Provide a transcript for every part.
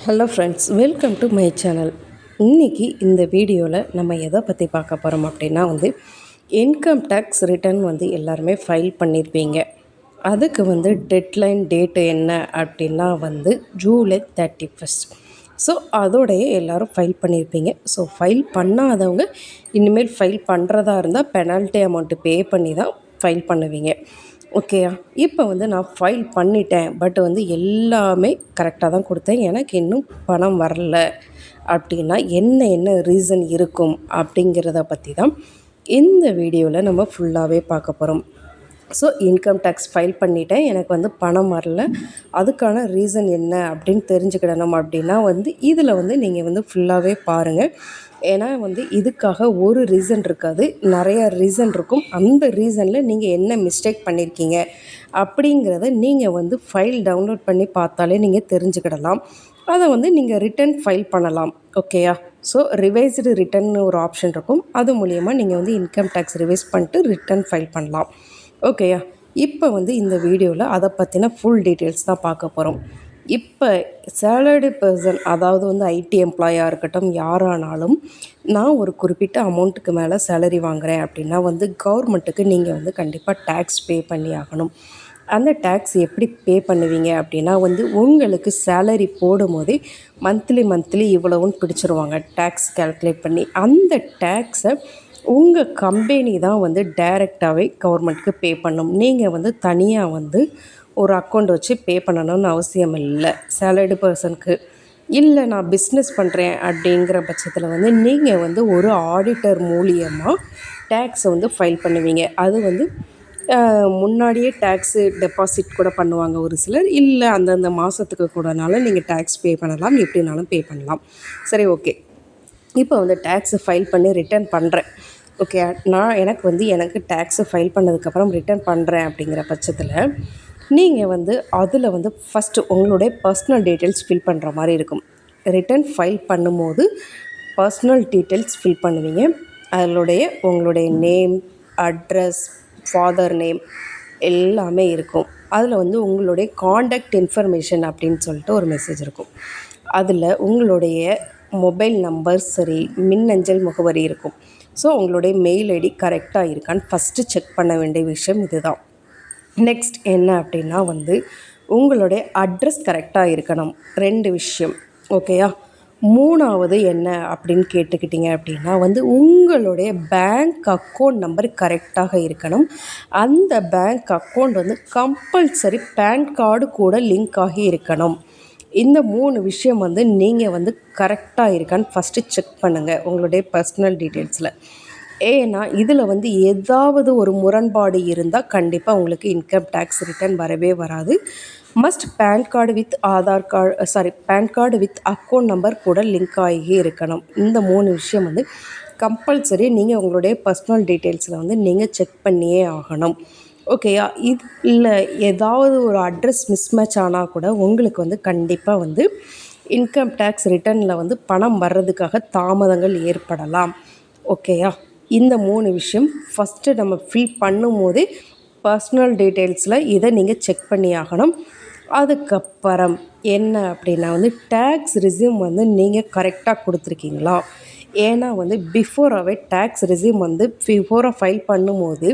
Hello friends welcome to my channel இன்றைக்கி இந்த வீடியோவில் நம்ம எதை பற்றி பார்க்க போகிறோம் அப்படின்னா வந்து இன்கம் டேக்ஸ் ரிட்டர்ன் வந்து எல்லாருமே ஃபைல் பண்ணியிருப்பீங்க அதுக்கு வந்து டெட்லைன் டேட்டு என்ன அப்படின்னா வந்து ஜூலை தேர்ட்டி ஃபஸ்ட் ஸோ அதோடைய எல்லோரும் ஃபைல் பண்ணியிருப்பீங்க ஸோ ஃபைல் பண்ணாதவங்க இனிமேல் ஃபைல் பண்ணுறதா இருந்தால் பெனால்ட்டி அமௌண்ட்டு பே பண்ணி தான் ஃபைல் பண்ணுவீங்க. ஓகேயா இப்போ வந்து நான் ஃபைல் பண்ணிட்டேன். பட் வந்து எல்லாமே கரெக்டாக தான் கொடுத்தேன். எனக்கு இன்னும் பணம் வரல. அப்படின்னா என்ன என்ன ரீசன் இருக்கும் அப்படிங்கிறத பற்றி தான் இந்த வீடியோவில் நம்ம ஃபுல்லாகவே பார்க்க போகிறோம் ஸோ இன்கம் டேக்ஸ் ஃபைல் பண்ணிட்டேன். எனக்கு வந்து பணம் வரல. அதுக்கான ரீசன் என்ன அப்படின்னு தெரிஞ்சுக்கிடணும் அப்படின்னா வந்து இதில் வந்து நீங்கள் வந்து ஃபுல்லாகவே பாருங்கள் ஏன்னா வந்து இதுக்காக ஒரு ரீசன் இருக்காது. நிறையா ரீசன் இருக்கும். அந்த ரீசனில் நீங்கள் என்ன மிஸ்டேக் பண்ணியிருக்கீங்க அப்படிங்கிறத நீங்கள் வந்து ஃபைல் டவுன்லோட் பண்ணி பார்த்தாலே நீங்கள் தெரிஞ்சுக்கிடலாம். அதை வந்து நீங்கள் ரிட்டன் ஃபைல் பண்ணலாம். ஓகேயா ஸோ ரிவைஸ்டு ரிட்டர்ன்னு ஒரு ஆப்ஷன் இருக்கும். அது மூலியமாக நீங்கள் வந்து இன்கம் டேக்ஸ் ரிவைஸ் பண்ணிட்டு ரிட்டர்ன் ஃபைல் பண்ணலாம். ஓகேயா இப்போ வந்து இந்த வீடியோவில் அதை பற்றின ஃபுல் டீட்டெயில்ஸ் தான் பார்க்க போகிறோம் இப்போ சேலரி பர்சன் அதாவது வந்து ஐடி எம்ப்ளாயாக இருக்கட்டும் யாரானாலும் நான் ஒரு குறிப்பிட்ட அமௌண்ட்டுக்கு மேலே சேலரி வாங்குகிறேன் அப்படின்னா வந்து கவர்மெண்ட்டுக்கு நீங்கள் வந்து கண்டிப்பாக டேக்ஸ் பே பண்ணி ஆகணும். அந்த டேக்ஸ் எப்படி பே பண்ணுவீங்க அப்படின்னா வந்து உங்களுக்கு சேலரி போடும் போதே மந்த்லி மந்த்லி இவ்வளவுன்னு பிடிச்சிருவாங்க. டேக்ஸ் கேல்குலேட் பண்ணி அந்த டேக்ஸை உங்கள் கம்பெனி தான் வந்து டைரெக்டாகவே கவர்மெண்ட்க்கு பே பண்ணும். நீங்கள் வந்து தனியாக வந்து ஒரு அக்கௌண்ட் வச்சு பே பண்ணணும்னு அவசியம் இல்லை. சேலரி பர்சனுக்கு இல்லை நான் பிஸ்னஸ் பண்ணுறேன் அப்படிங்கிற பட்சத்தில் வந்து நீங்கள் வந்து ஒரு ஆடிட்டர் மூலியமாக டேக்ஸை வந்து ஃபைல் பண்ணுவீங்க. அது வந்து முன்னாடியே டேக்ஸு டெபாசிட் கூட பண்ணுவாங்க ஒரு சிலர். இல்லை அந்தந்த மாதத்துக்கு கூடனாலும் நீங்கள் டேக்ஸ் பே பண்ணலாம். எப்படினாலும் பே பண்ணலாம். சரி ஓகே இப்போ வந்து டேக்ஸை ஃபைல் பண்ணி ரிட்டர்ன் பண்ணுறேன் ஓகே நான் எனக்கு வந்து எனக்கு டேக்ஸை ஃபைல் பண்ணதுக்கப்புறம் ரிட்டர்ன் பண்ணுறேன் அப்படிங்கிற பட்சத்தில் நீங்கள் வந்து அதில் வந்து ஃபஸ்ட்டு உங்களுடைய பர்ஸ்னல் டீட்டெயில்ஸ் ஃபில் பண்ணுற மாதிரி இருக்கும். ரிட்டர்ன் ஃபைல் பண்ணும்போது பர்ஸ்னல் டீட்டெயில்ஸ் ஃபில் பண்ணுவீங்க. அதனுடைய உங்களுடைய நேம் அட்ரஸ் ஃபாதர் நேம் எல்லாமே இருக்கும். அதில் வந்து உங்களுடைய காண்டக்ட் இன்ஃபர்மேஷன் அப்படின்னு சொல்லிட்டு ஒரு மெசேஜ் இருக்கும். அதில் உங்களுடைய மொபைல் நம்பர் சரி மின்னஞ்சல் முகவரி இருக்கும். ஸோ உங்களுடைய மெயில் ஐடி கரெக்டாக இருக்கான்னு ஃபஸ்ட்டு செக் பண்ண வேண்டிய விஷயம் இதுதான். நெக்ஸ்ட் என்ன அப்படின்னா வந்து உங்களுடைய அட்ரஸ் கரெக்டாக இருக்கணும். ரெண்டு விஷயம் ஓகேயா மூணாவது என்ன அப்படின்னு கேட்டுக்கிட்டிங்க அப்படின்னா வந்து உங்களுடைய பேங்க் அக்கௌண்ட் நம்பர் கரெக்டாக இருக்கணும். அந்த பேங்க் அக்கௌண்ட் வந்து கம்பல்சரி பேன் கார்டு கூட லிங்க் ஆகி இருக்கணும். இந்த மூணு விஷயம் வந்து நீங்கள் வந்து கரெக்டாக இருக்கான்னு ஃபஸ்ட்டு செக் பண்ணுங்கள் உங்களுடைய பர்சனல் டீட்டெயில்ஸில் ஏன்னா இதில் வந்து ஏதாவது ஒரு முரண்பாடு இருந்தால் கண்டிப்பாக உங்களுக்கு இன்கம் டேக்ஸ் ரிட்டர்ன் வரவே வராது. Must PAN card with Aadhaar card sorry PAN card with account number கூட லிங்க் ஆகி இருக்கணும். இந்த மூணு விஷயம் வந்து கம்பல்சரி நீங்கள் உங்களுடைய பர்சனல் டீட்டெயில்ஸில் வந்து நீங்கள் செக் பண்ணியே ஆகணும். ஓகேயா இது இல்லை ஏதாவது ஒரு அட்ரஸ் மிஸ்மேட்ச் ஆனால் கூட உங்களுக்கு வந்து கண்டிப்பாக வந்து இன்கம் டேக்ஸ் ரிட்டர்னில் வந்து பணம் வர்றதுக்காக தாமதங்கள் ஏற்படலாம். ஓகேயா இந்த மூணு விஷயம் ஃபஸ்ட்டு நம்ம ஃபில் பண்ணும் போதே பர்ஸ்னல் டீட்டெயில்ஸில் இதை நீங்கள் செக் பண்ணி ஆகணும். அதுக்கப்புறம் என்ன அப்படின்னா வந்து டேக்ஸ் ரிசியூம் வந்து நீங்கள் கரெக்டாக கொடுத்துருக்கீங்களா? ஏன்னா வந்து பிஃபோராகவே டேக்ஸ் ரிசியூம் வந்து பிஃபோராக ஃபைல் பண்ணும்போது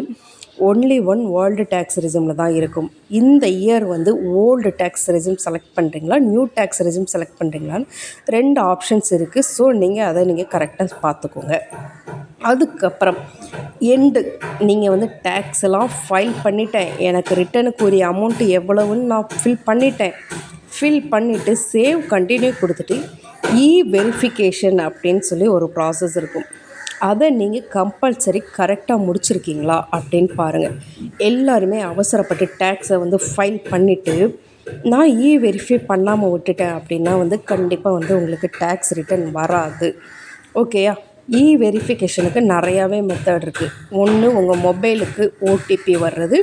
ஒன்லி ஒன் வேர்ல்டு டேக்ஸ் ரிசியூமில் தான் இருக்கும். இந்த இயர் வந்து ஓல்டு டேக்ஸ் ரிசியூம் செலக்ட் பண்ணுறீங்களா நியூ டேக்ஸ் ரிசியூம் செலக்ட் பண்ணுறீங்களான்னு ரெண்டு ஆப்ஷன்ஸ் இருக்குது ஸோ நீங்கள் அதை நீங்கள் கரெக்டாக பார்த்துக்கோங்க. அதுக்கப்புறம் எண்டு நீங்கள் வந்து டேக்ஸ் எல்லாம் ஃபைல் பண்ணிட்டேன். எனக்கு ரிட்டனுக்குரிய அமௌண்ட்டு எவ்வளவுன்னு நான் ஃபில் பண்ணிட்டேன். ஃபில் பண்ணிவிட்டு சேவ் கண்டினியூ கொடுத்துட்டு இ வெரிஃபிகேஷன் அப்படின்னு சொல்லி ஒரு ப்ராசஸ் இருக்கும். அதை நீங்கள் கம்பல்சரி கரெக்டாக முடிச்சிருக்கீங்களா அப்படின்னு பாருங்கள் எல்லாருமே அவசரப்பட்டு டேக்ஸை வந்து ஃபைல் பண்ணிவிட்டு நான் இ வெரிஃபை பண்ணாமல் விட்டுட்டேன் அப்படின்னா வந்து கண்டிப்பாக வந்து உங்களுக்கு டேக்ஸ் ரிட்டர்ன் வராது. ஓகேயா இ வெரிஃபிகேஷனுக்கு நிறையாவே மெத்தட் இருக்குது ஒன்று உங்கள் மொபைலுக்கு ஓடிபி வர்றது.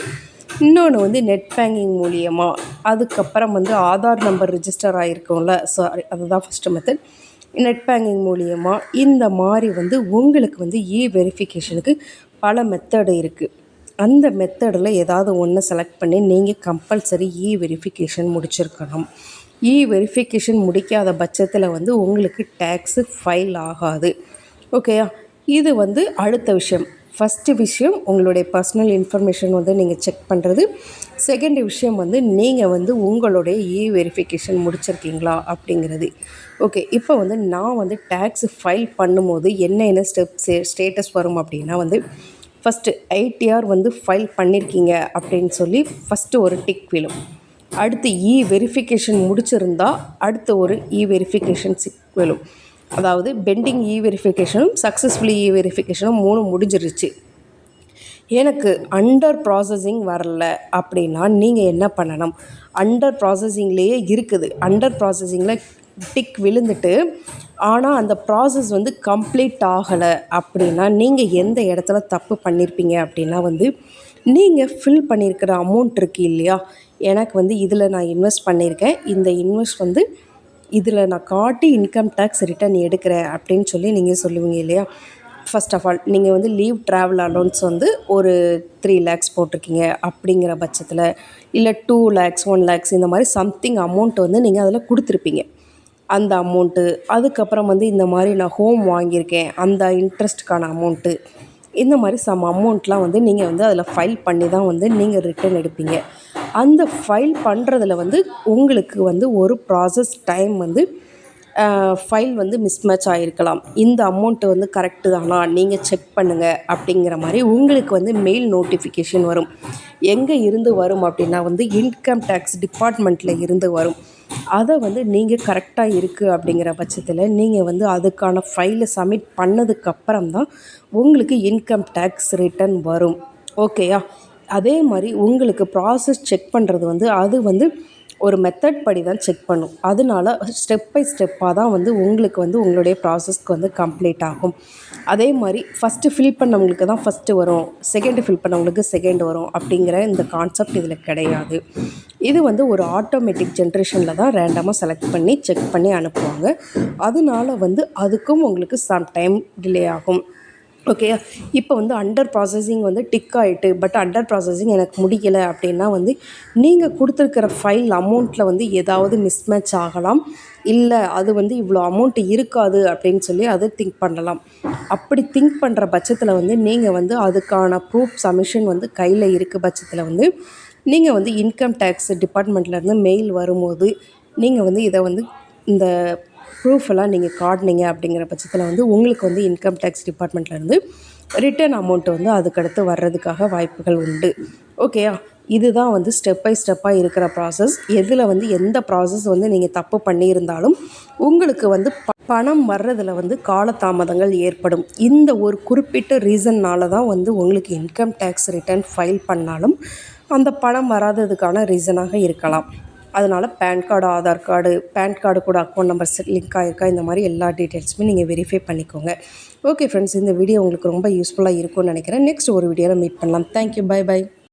இன்னொன்று வந்து நெட் பேங்கிங் மூலியமாக அதுக்கப்புறம் வந்து ஆதார் நம்பர் ரிஜிஸ்டர் ஆகிருக்கும்ல சாரி அதுதான் ஃபஸ்ட்டு மெத்தட் நெட் பேங்கிங் மூலியமாக இந்த மாதிரி வந்து உங்களுக்கு வந்து இ வெரிஃபிகேஷனுக்கு பல மெத்தடு இருக்குது அந்த மெத்தடில் ஏதாவது ஒன்று செலக்ட் பண்ணி நீங்கள் கம்பல்சரி இ வெரிஃபிகேஷன் முடிச்சிருக்கணும். இ வெரிஃபிகேஷன் முடிக்காத பட்சத்தில் வந்து உங்களுக்கு டேக்ஸு ஃபைல் ஆகாது. ஓகேயா இது வந்து அடுத்த விஷயம். ஃபஸ்ட்டு விஷயம் உங்களுடைய பர்சனல் இன்ஃபர்மேஷன் வந்து நீங்கள் செக் பண்ணுறது செகண்ட் விஷயம் வந்து நீங்கள் வந்து உங்களுடைய இ வெரிஃபிகேஷன் முடிச்சிருக்கீங்களா அப்படிங்கிறது. ஓகே இப்போ வந்து நான் வந்து டேக்ஸ் ஃபைல் பண்ணும்போது என்ன என்ன ஸ்டெப்ஸ் ஸ்டேட்டஸ் வரும் அப்படின்னா வந்து ஃபஸ்ட்டு ஐடிஆர் வந்து ஃபைல் பண்ணியிருக்கீங்க அப்படின்னு சொல்லி ஃபஸ்ட்டு ஒரு டிக் விழும். அடுத்து இ வெரிஃபிகேஷன் முடிச்சிருந்தா அடுத்து ஒரு இ வெரிஃபிகேஷன் சிக் விழும். அதாவது பெண்டிங் இ வெரிஃபிகேஷனும் சக்ஸஸ்ஃபுல்லி இ வெரிஃபிகேஷனும் மூணு முடிஞ்சிருச்சு. எனக்கு அண்டர் ப்ராசஸிங் வரல அப்படின்னா நீங்கள் என்ன பண்ணணும்? அண்டர் ப்ராசஸிங்லேயே இருக்குது. அண்டர் ப்ராசஸிங்கில் டிக் விழுந்துட்டு ஆனால் அந்த ப்ராசஸ் வந்து கம்ப்ளீட் ஆகலை அப்படின்னா நீங்கள் எந்த இடத்துல தப்பு பண்ணியிருப்பீங்க அப்படின்னா வந்து நீங்கள் ஃபில் பண்ணியிருக்கிற அமௌண்ட் இருக்குது இல்லையா? எனக்கு வந்து இதில் நான் இன்வெஸ்ட் பண்ணியிருக்கேன் இந்த இன்வெஸ்ட் வந்து இதில் நான் காட்டி இன்கம் டேக்ஸ் ரிட்டர்ன் எடுக்கிறேன் அப்படின்னு சொல்லி நீங்கள் சொல்லுவீங்க இல்லையா? ஃபஸ்ட் ஆஃப் ஆல் நீங்கள் வந்து லீவ் ட்ராவல் அலோன்ஸ் வந்து ஒரு த்ரீ லேக்ஸ் போட்டிருக்கீங்க அப்படிங்கிற பட்சத்தில் இல்லை டூ லேக்ஸ் ஒன் லேக்ஸ் இந்த மாதிரி சம்திங் அமௌண்ட் வந்து நீங்கள் அதில் கொடுத்துருப்பீங்க. அந்த அமௌண்ட்டு அதுக்கப்புறம் வந்து இந்த மாதிரி நான் ஹோம் வாங்கியிருக்கேன் அந்த இன்ட்ரெஸ்ட்டுக்கான அமௌண்ட்டு இந்த மாதிரி சம் அமௌண்ட்லாம் வந்து நீங்கள் வந்து அதில் ஃபைல் பண்ணி தான் வந்து நீங்கள் ரிட்டர்ன் எடுப்பீங்க. அந்த ஃபைல் பண்ணுறதுல வந்து உங்களுக்கு வந்து ஒரு ப்ராசஸ் டைம் வந்து ஃபைல் வந்து மிஸ்மேட்ச் ஆகிருக்கலாம் இந்த அமௌண்ட்டு வந்து கரெக்டு தானா? நீங்கள் செக் பண்ணுங்கள் அப்படிங்கிற மாதிரி உங்களுக்கு வந்து மெயில் நோட்டிஃபிகேஷன் வரும். எங்கே இருந்து வரும் அப்படின்னா வந்து இன்கம் டேக்ஸ் டிபார்ட்மெண்ட்டில் இருந்து வரும். அதை வந்து நீங்கள் கரெக்டாக இருக்குது அப்படிங்கிற பட்சத்தில் நீங்கள் வந்து அதுக்கான ஃபைலை சப்மிட் பண்ணதுக்கப்புறம் தான் உங்களுக்கு இன்கம் டேக்ஸ் ரிட்டர்ன் வரும். ஓகேயா அதே மாதிரி உங்களுக்கு ப்ராசஸ் செக் பண்ணுறது வந்து அது வந்து ஒரு மெத்தட் படி தான் செக் பண்ணும். அதனால ஸ்டெப் பை ஸ்டெப்பாக தான் வந்து உங்களுக்கு வந்து உங்களுடைய ப்ராசஸ்க்கு வந்து கம்ப்ளீட் ஆகும். அதே மாதிரி ஃபஸ்ட்டு ஃபில் பண்ணவங்களுக்கு தான் ஃபஸ்ட்டு வரும். செகண்டு ஃபில் பண்ணவங்களுக்கு செகண்ட் வரும் அப்படிங்கிற இந்த கான்செப்ட் இதில் கிடையாது. இது வந்து ஒரு ஆட்டோமேட்டிக் ஜென்ரேஷனில் தான் ரேண்டமாக செலக்ட் பண்ணி செக் பண்ணி அனுப்புவாங்க. அதனால வந்து அதுக்கும் உங்களுக்கு சம் டைம் டிலே ஆகும். ஓகே இப்போ வந்து அண்டர் ப்ராசஸிங் வந்து டிக் ஆகிட்டு பட் அண்டர் ப்ராசஸிங் எனக்கு முடியலை அப்படின்னா வந்து நீங்கள் கொடுத்துருக்கிற ஃபைல் அமௌண்ட்டில் வந்து ஏதாவது மிஸ்மேட்ச் ஆகலாம். இல்லை அது வந்து இவ்வளோ அமௌண்ட் இருக்காது அப்படின்னு சொல்லி அதை திங்க் பண்ணலாம். அப்படி திங்க் பண்ணுற பட்சத்தில் வந்து நீங்கள் வந்து அதுக்கான ப்ரூஃப் சமிஷன் வந்து கையில் இருக்க பட்சத்தில் வந்து நீங்கள் வந்து இன்கம் டேக்ஸ் டிபார்ட்மெண்ட்லேருந்து மெயில் வரும்போது நீங்கள் வந்து இதை வந்து இந்த ப்ரூஃப் எல்லாம் நீங்கள் காட்டினீங்க அப்படிங்கிற பட்சத்தில் வந்து உங்களுக்கு வந்து இன்கம் டேக்ஸ் டிபார்ட்மெண்ட்லேருந்து ரிட்டர்ன் அமௌண்ட்டு வந்து அதுக்கடுத்து வர்றதுக்காக வாய்ப்புகள் உண்டு. ஓகேயா இதுதான் வந்து ஸ்டெப் பை ஸ்டெப்பாக இருக்கிற ப்ராசஸ் எதில் வந்து எந்த ப்ராசஸ் வந்து நீங்கள் தப்பு பண்ணியிருந்தாலும் உங்களுக்கு வந்து பணம் வர்றதில் வந்து காலதாமதங்கள் ஏற்படும். இந்த ஒரு குறிப்பிட்ட ரீசன்னால் தான் வந்து உங்களுக்கு இன்கம் டேக்ஸ் ரிட்டர்ன் ஃபைல் பண்ணாலும் அந்த பணம் வராததுக்கான ரீசனாக இருக்கலாம். அதனால் PAN card Aadhaar card PAN card கூட அக்கௌண்ட் நம்பர்ஸ் லிங்க் ஆகிருக்கா இந்த மாதிரி எல்லா டீட்டெயில்ஸுமே நீங்கள் வெரிஃபை பண்ணிக்கோங்க. ஓகே ஃப்ரெண்ட்ஸ் இந்த வீடியோ உங்களுக்கு ரொம்ப யூஸ்ஃபுல்லாக இருக்கும்னு நினைக்கிறேன். நெக்ஸ்ட் ஒரு வீடியோவில் மீட் பண்ணலாம். Thank you bye by